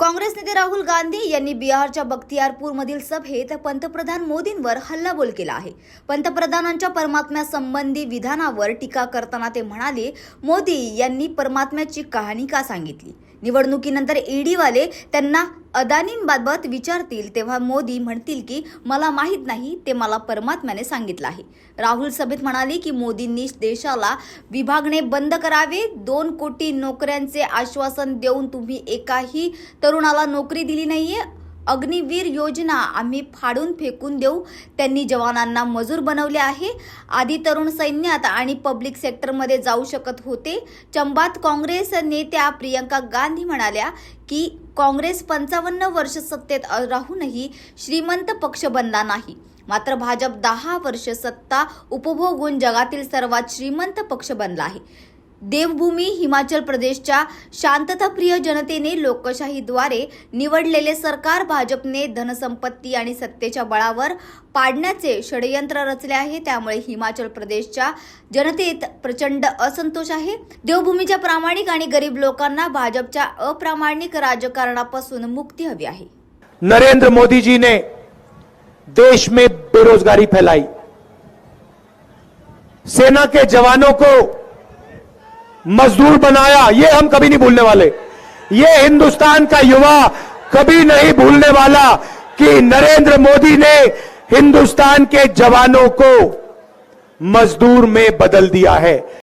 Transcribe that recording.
काँग्रेस नेते राहुल गांधी यांनी बिहारच्या बख्तियारपूरमधील सभेत पंतप्रधान मोदींवर हल्लाबोल केला आहे. पंतप्रधानांच्या परमात्म्यासंबंधी विधानावर टीका करताना ते म्हणाले मोदी यांनी परमात्म्याची कहाणी का सांगितली? निवडणुकीनंतर ईडीवाले त्यांना अदानींबाबत विचारतील तेव्हा मोदी म्हणतील की मला माहीत नाही ते मला परमात्म्याने सांगितलं आहे. राहुल सभेत म्हणाले की मोदींनी देशाला विभागणे बंद करावे. दोन कोटी नोकऱ्यांचे आश्वासन देऊन तुम्ही एकाही तरुणाला नोकरी दिली नाहीये. अग्निवीर योजना आम्ही फाडून फेकून देऊ. त्यांनी जवानांना मजूर बनवले आहे. आधी तरुण सैन्यात आणि पब्लिक सेक्टरमध्ये जाऊ शकत होते. चंबात काँग्रेस नेत्या प्रियंका गांधी म्हणाल्या की काँग्रेस पंचावन्न वर्ष सत्तेत राहूनही श्रीमंत पक्ष बनला नाही. मात्र भाजप दहा वर्ष सत्ता उपभोगून जगातील सर्वात श्रीमंत पक्ष बनला आहे. देवभूमी हिमाचल प्रदेशच्या शांतताप्रिय जनतेने लोकशाहीद्वारे निवडलेले सरकार भाजपने धनसंपत्ती आणि सत्तेच्या बळावर पाडण्याचे षडयंत्र रचले आहे. त्यामुळे हिमाचल प्रदेशच्या जनतेत प्रचंड असंतोष आहे. देवभूमीच्या प्रामाणिक आणि गरीब लोकांना भाजपच्या अप्रामाणिक राजकारणापासून मुक्ती हवी आहे. नरेंद्र मोदीजीने ने देश में बेरोजगारी फैलाई. सेना के जवानों को मजदूर बनाया, ये हम कभी नहीं भूलने वाले। ये हिंदुस्तान का युवा कभी नहीं भूलने वाला कि नरेंद्र मोदी ने हिंदुस्तान के जवानों को मजदूर में बदल दिया है।